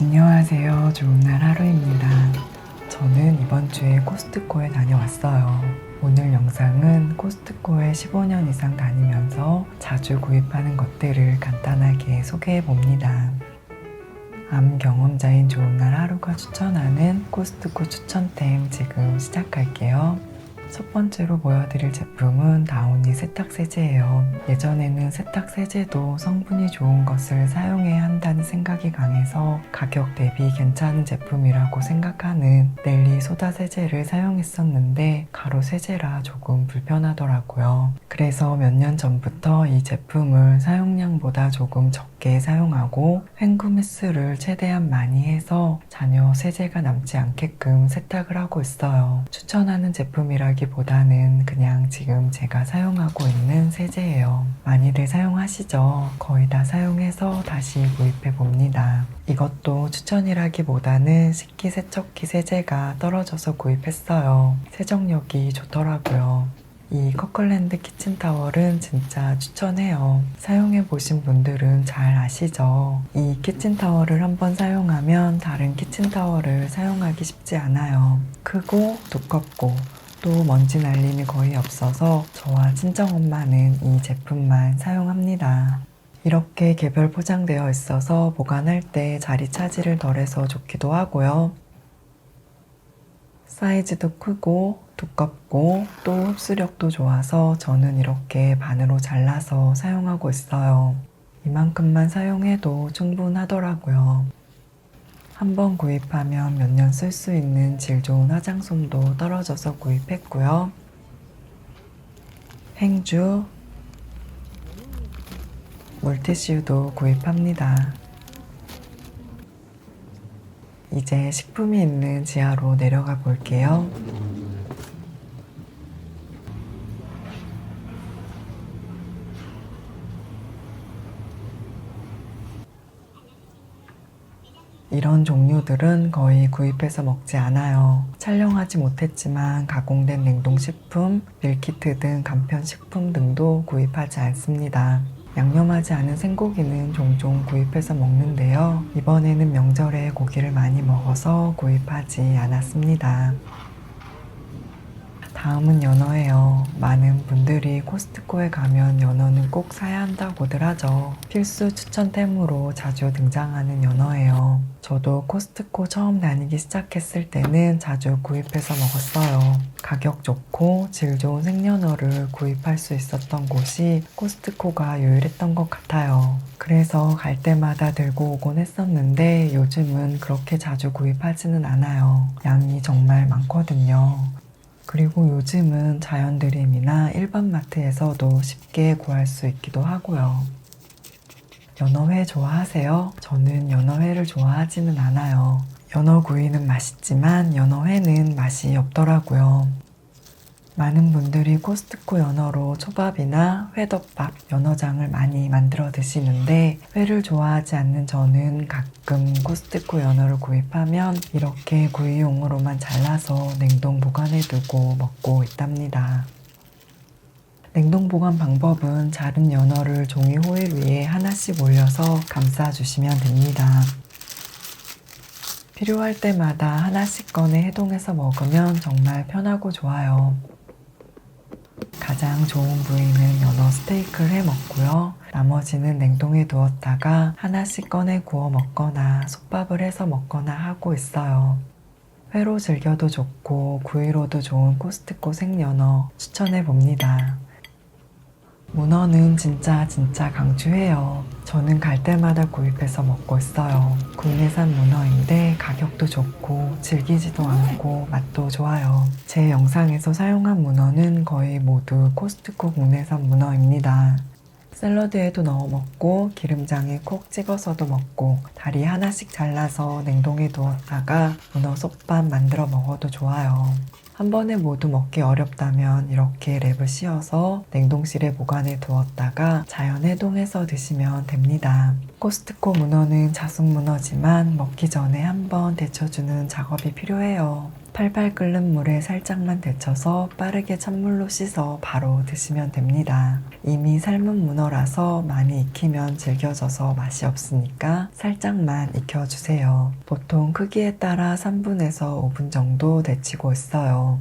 안녕하세요. 좋은 날 하루입니다. 저는 이번 주에 코스트코에 다녀왔어요. 오늘 영상은 코스트코에 15년 이상 다니면서 자주 구입하는 것들을 간단하게 소개해 봅니다. 암 경험자인 좋은 날 하루가 추천하는 코스트코 추천템 지금 시작할게요. 첫 번째로 보여드릴 제품은 다우니 세탁세제예요. 예전에는 세탁세제도 성분이 좋은 것을 사용해야 한다는 생각이 강해서 가격 대비 괜찮은 제품이라고 생각하는 넬리 소다 세제를 사용했었는데 가루 세제라 조금 불편하더라고요. 그래서 몇 년 전부터 이 제품을 사용량보다 조금 적게 사용하고 횡금 횟수를 최대한 많이 해서 잔여 세제가 남지 않게끔 세탁을 하고 있어요. 추천하는 제품이 라기보다는 그냥 지금 제가 사용하고 있는 세제예요. 많이들 사용하시죠? 거의 다 사용해서 다시 구입해 봅니다. 이것도 추천이라기보다는 식기 세척기 세제가 떨어져서 구입했어요. 세정력이 좋더라고요. 이 커클랜드 키친타월은 진짜 추천해요. 사용해 보신 분들은 잘 아시죠? 이 키친타월을 한번 사용하면 다른 키친타월을 사용하기 쉽지 않아요. 크고 두껍고 또 먼지 날림이 거의 없어서 저와 친정엄마는 이 제품만 사용합니다. 이렇게 개별 포장되어 있어서 보관할 때 자리 차지를 덜해서 좋기도 하고요. 사이즈도 크고 두껍고 또 흡수력도 좋아서 저는 이렇게 반으로 잘라서 사용하고 있어요. 이만큼만 사용해도 충분하더라고요. 한 번 구입하면 몇 년 쓸 수 있는 질 좋은 화장솜도 떨어져서 구입했고요. 행주, 물티슈도 구입합니다. 이제 식품이 있는 지하로 내려가 볼게요. 이런 종류들은 거의 구입해서 먹지 않아요. 촬영하지 못했지만 가공된 냉동식품, 밀키트 등 간편식품 등도 구입하지 않습니다. 양념하지 않은 생고기는 종종 구입해서 먹는데요. 이번에는 명절에 고기를 많이 먹어서 구입하지 않았습니다. 다음은 연어예요. 많은 분들이 코스트코에 가면 연어는 꼭 사야 한다고들 하죠. 필수 추천템으로 자주 등장하는 연어예요. 저도 코스트코 처음 다니기 시작했을 때는 자주 구입해서 먹었어요. 가격 좋고 질 좋은 생연어를 구입할 수 있었던 곳이 코스트코가 유일했던 것 같아요. 그래서 갈 때마다 들고 오곤 했었는데 요즘은 그렇게 자주 구입하지는 않아요. 양이 정말 많거든요. 그리고 요즘은 자연드림이나 일반 마트에서도 쉽게 구할 수 있기도 하고요. 연어회 좋아하세요? 저는 연어회를 좋아하지는 않아요. 연어구이는 맛있지만 연어회는 맛이 없더라고요. 많은 분들이 코스트코 연어로 초밥이나 회덮밥, 연어장을 많이 만들어 드시는데 회를 좋아하지 않는 저는 가끔 코스트코 연어를 구입하면 이렇게 구이용으로만 잘라서 냉동 보관해 두고 먹고 있답니다. 냉동 보관 방법은 자른 연어를 종이 호일 위에 하나씩 올려서 감싸 주시면 됩니다. 필요할 때마다 하나씩 꺼내 해동해서 먹으면 정말 편하고 좋아요. 가장 좋은 부위는 연어 스테이크를 해 먹고요. 나머지는 냉동에 두었다가 하나씩 꺼내 구워 먹거나 솥밥을 해서 먹거나 하고 있어요. 회로 즐겨도 좋고 구이로도 좋은 코스트코 생연어 추천해 봅니다. 문어는 진짜 진짜 강추해요. 저는 갈 때마다 구입해서 먹고 있어요. 국내산 문어인데 가격도 좋고 질기지도 않고 맛도 좋아요. 제 영상에서 사용한 문어는 거의 모두 코스트코 국내산 문어입니다. 샐러드에도 넣어 먹고 기름장에 콕 찍어서도 먹고 다리 하나씩 잘라서 냉동에 두었다가 문어 솥밥 만들어 먹어도 좋아요. 한 번에 모두 먹기 어렵다면 이렇게 랩을 씌워서 냉동실에 보관해 두었다가 자연 해동해서 드시면 됩니다. 코스트코 문어는 자숙 문어지만 먹기 전에 한번 데쳐주는 작업이 필요해요. 팔팔 끓는 물에 살짝만 데쳐서 빠르게 찬물로 씻어 바로 드시면 됩니다. 이미 삶은 문어라서 많이 익히면 질겨져서 맛이 없으니까 살짝만 익혀주세요. 보통 크기에 따라 3분에서 5분 정도 데치고 있어요.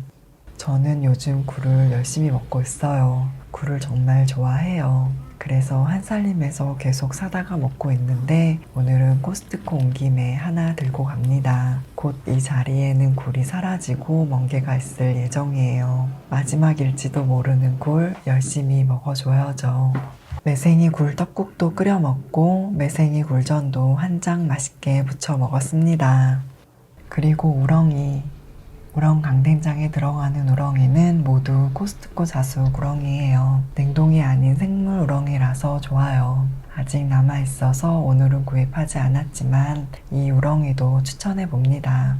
저는 요즘 굴을 열심히 먹고 있어요. 굴을 정말 좋아해요. 그래서 한살림에서 계속 사다가 먹고 있는데 오늘은 코스트코 온 김에 하나 들고 갑니다. 곧 이 자리에는 굴이 사라지고 멍게가 있을 예정이에요. 마지막일지도 모르는 굴 열심히 먹어줘야죠. 매생이 굴 떡국도 끓여 먹고 매생이 굴전도 한 장 맛있게 부쳐 먹었습니다. 그리고 우렁이 우렁 강된장에 들어가는 우렁이는 모두 코스트코 자숙 우렁이에요. 냉동이 아닌 생물 우렁이라서 좋아요. 아직 남아있어서 오늘은 구입하지 않았지만 이 우렁이도 추천해 봅니다.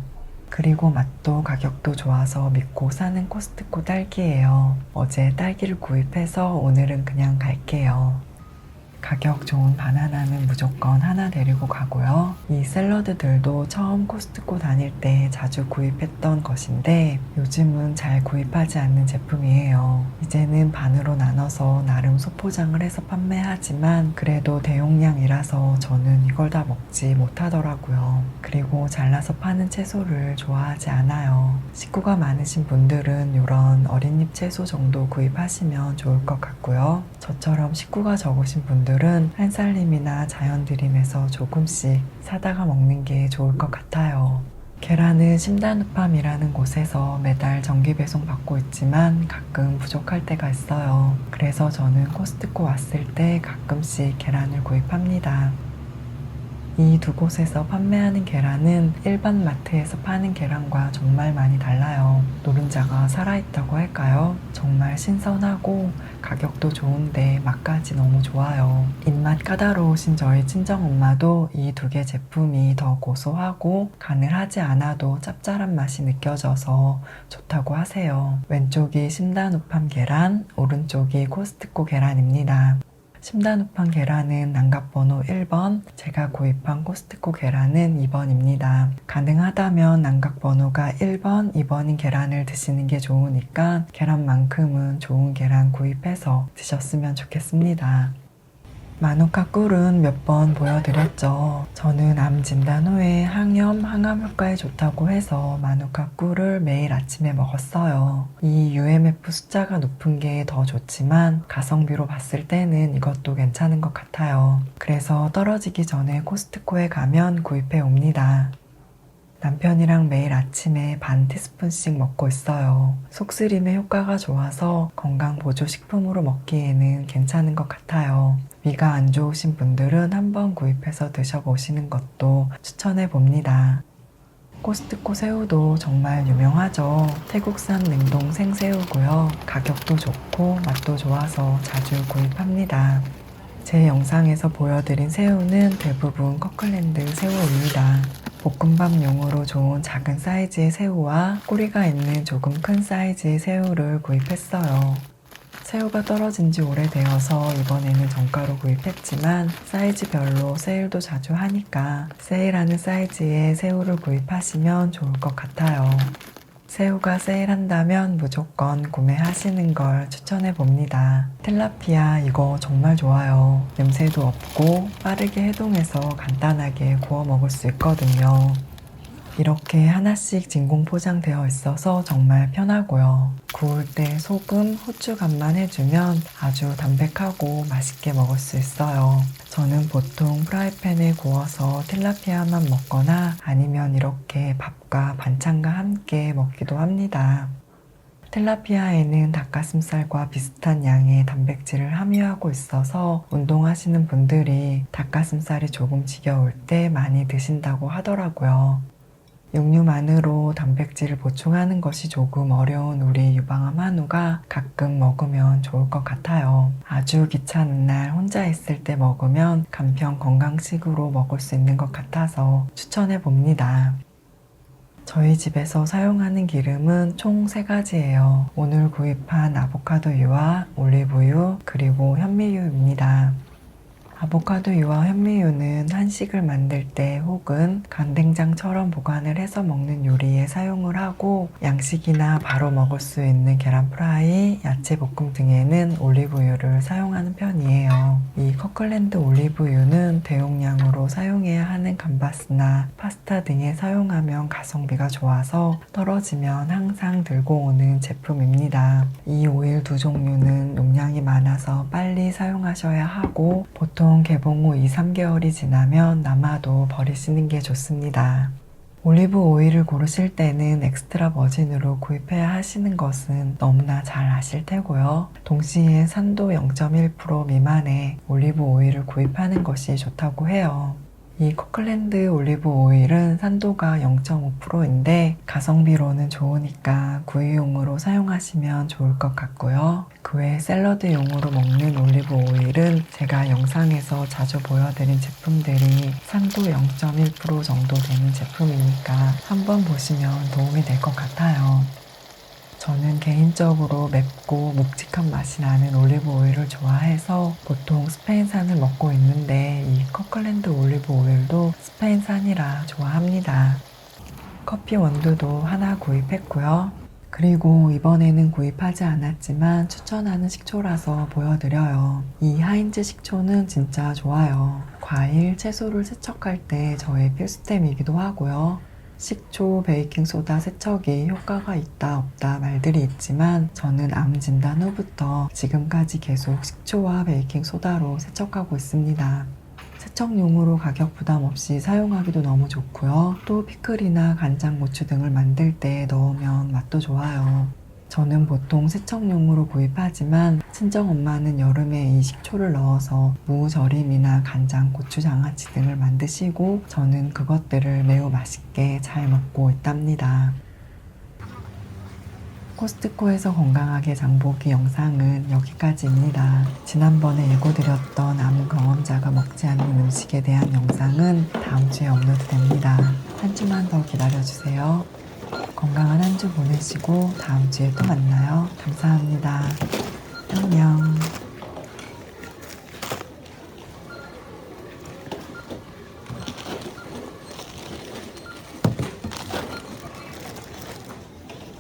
그리고 맛도 가격도 좋아서 믿고 사는 코스트코 딸기예요. 어제 딸기를 구입해서 오늘은 그냥 갈게요. 가격 좋은 바나나는 무조건 하나 데리고 가고요. 이 샐러드들도 처음 코스트코 다닐 때 자주 구입했던 것인데 요즘은 잘 구입하지 않는 제품이에요. 이제는 반으로 나눠서 나름 소포장을 해서 판매하지만 그래도 대용량이라서 저는 이걸 다 먹지 못하더라고요. 그리고 잘라서 파는 채소를 좋아하지 않아요. 식구가 많으신 분들은 이런 어린잎 채소 정도 구입하시면 좋을 것 같고요. 저처럼 식구가 적으신 분들은 한살림이나 자연드림에서 조금씩 사다가 먹는 게 좋을 것 같아요. 계란은 심단우팜이라는 곳에서 매달 정기 배송 받고 있지만 가끔 부족할 때가 있어요. 그래서 저는 코스트코 왔을 때 가끔씩 계란을 구입합니다. 이 두 곳에서 판매하는 계란은 일반 마트에서 파는 계란과 정말 많이 달라요. 노른자가 살아있다고 할까요? 정말 신선하고 가격도 좋은데 맛까지 너무 좋아요. 입맛 까다로우신 저희 친정엄마도 이 두 개 제품이 더 고소하고 간을 하지 않아도 짭짤한 맛이 느껴져서 좋다고 하세요. 왼쪽이 심단우팜 계란, 오른쪽이 코스트코 계란입니다. 심단우판 계란은 난각번호 1번, 제가 구입한 코스트코 계란은 2번입니다. 가능하다면 난각번호가 1번, 2번인 계란을 드시는 게 좋으니까 계란만큼은 좋은 계란 구입해서 드셨으면 좋겠습니다. 마누카 꿀은 몇 번 보여드렸죠. 저는 암 진단 후에 항염, 항암 효과에 좋다고 해서 마누카 꿀을 매일 아침에 먹었어요. 이 UMF 숫자가 높은 게 더 좋지만 가성비로 봤을 때는 이것도 괜찮은 것 같아요. 그래서 떨어지기 전에 코스트코에 가면 구입해 옵니다. 남편이랑 매일 아침에 반 티스푼씩 먹고 있어요. 속쓰림에 효과가 좋아서 건강 보조 식품으로 먹기에는 괜찮은 것 같아요. 위가 안 좋으신 분들은 한번 구입해서 드셔보시는 것도 추천해 봅니다. 코스트코 새우도 정말 유명하죠. 태국산 냉동 생새우고요. 가격도 좋고 맛도 좋아서 자주 구입합니다. 제 영상에서 보여드린 새우는 대부분 커클랜드 새우입니다. 볶음밥 용으로 좋은 작은 사이즈의 새우와 꼬리가 있는 조금 큰 사이즈의 새우를 구입했어요. 새우가 떨어진 지 오래되어서 이번에는 정가로 구입했지만 사이즈별로 세일도 자주 하니까 세일하는 사이즈의 새우를 구입하시면 좋을 것 같아요. 새우가 세일한다면 무조건 구매하시는 걸 추천해 봅니다. 텔라피아 이거 정말 좋아요. 냄새도 없고 빠르게 해동해서 간단하게 구워 먹을 수 있거든요. 이렇게 하나씩 진공 포장되어 있어서 정말 편하고요. 구울 때 소금, 후추 간만 해주면 아주 담백하고 맛있게 먹을 수 있어요. 저는 보통 프라이팬에 구워서 틸라피아만 먹거나 아니면 이렇게 밥과 반찬과 함께 먹기도 합니다. 텔라피아에는 닭가슴살과 비슷한 양의 단백질을 함유하고 있어서 운동하시는 분들이 닭가슴살이 조금 지겨울 때 많이 드신다고 하더라고요. 육류만으로 단백질을 보충하는 것이 조금 어려운 우리 유방암 한우가 가끔 먹으면 좋을 것 같아요. 아주 귀찮은 날 혼자 있을 때 먹으면 간편 건강식으로 먹을 수 있는 것 같아서 추천해 봅니다. 저희 집에서 사용하는 기름은 총 3가지예요. 오늘 구입한 아보카도유와 올리브유 그리고 현미유입니다. 아보카도유와 현미유는 한식을 만들 때 혹은 간된장처럼 보관을 해서 먹는 요리에 사용을 하고 양식이나 바로 먹을 수 있는 계란 프라이, 야채 볶음 등에는 올리브유를 사용하는 편이에요. 이 커클랜드 올리브유는 대용량으로 사용해야 하는 감바스나 파스타 등에 사용하면 가성비가 좋아서 떨어지면 항상 들고 오는 제품입니다. 이 오일 두 종류는 용량이 많아서 빨리 사용하셔야 하고 보통 개봉 후 2, 3개월이 지나면 남아도 버리시는 게 좋습니다. 올리브 오일을 고르실 때는 엑스트라 버진으로 구입해야 하시는 것은 너무나 잘 아실 테고요. 동시에 산도 0.1% 미만의 올리브 오일을 구입하는 것이 좋다고 해요. 이 코클랜드 올리브 오일은 산도가 0.5%인데 가성비로는 좋으니까 구이용으로 사용하시면 좋을 것 같고요. 그외 샐러드용으로 먹는 올리브 오일은 제가 영상에서 자주 보여드린 제품들이 산도 0.1% 정도 되는 제품이니까 한번 보시면 도움이 될 것 같아요. 저는 개인적으로 맵고 묵직한 맛이 나는 올리브 오일을 좋아해서 보통 스페인산을 먹고 있는데 이 커클랜드 올리브 오일도 스페인산이라 좋아합니다. 커피 원두도 하나 구입했고요. 그리고 이번에는 구입하지 않았지만 추천하는 식초라서 보여드려요. 이 하인즈 식초는 진짜 좋아요. 과일, 채소를 세척할 때 저의 필수템이기도 하고요. 식초, 베이킹소다 세척이 효과가 있다 없다 말들이 있지만 저는 암 진단 후부터 지금까지 계속 식초와 베이킹소다로 세척하고 있습니다. 세척용으로 가격 부담 없이 사용하기도 너무 좋고요. 또 피클이나 간장, 고추 등을 만들 때 넣으면 맛도 좋아요. 저는 보통 세척용으로 구입하지만 친정엄마는 여름에 이 식초를 넣어서 무절임이나 간장, 고추 장아찌 등을 만드시고 저는 그것들을 매우 맛있게 잘 먹고 있답니다. 코스트코에서 건강하게 장보기 영상은 여기까지입니다. 지난번에 예고드렸던 암 경험자가 먹지 않는 음식에 대한 영상은 다음 주에 업로드됩니다. 한 주만 더 기다려주세요. 건강한 한 주 보내시고 다음 주에 또 만나요. 감사합니다. 안녕.